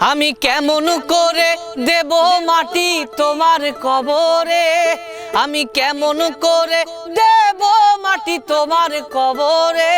আমি কেমন করে দেব মাটি তোমার কবরে? আমি কেমন করে দেব মাটি তোমার কবরে?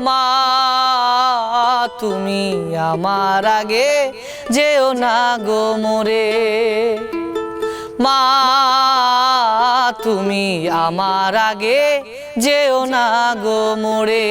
মা, তুমি আমার আগে যেও না গো মোরে। মা, তুমি আমার আগে যেও না গো মোরে।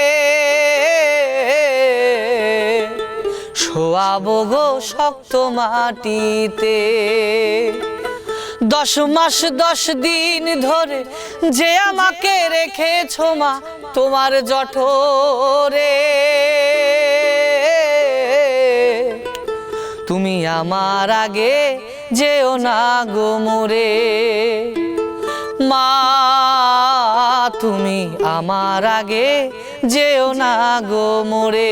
শোয়াব গো শক্ত মাটিতে। দশ মাস, দশ দিন ধরে যে আমাকে রেখেছ মা, তোমার জঠরে। তুমি আমার আগে যেও না গো মোরে। মা, তুমি আমার আগে যেও না গো মোরে।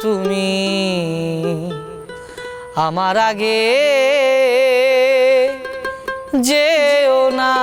তুমি আমার আগে যেও না।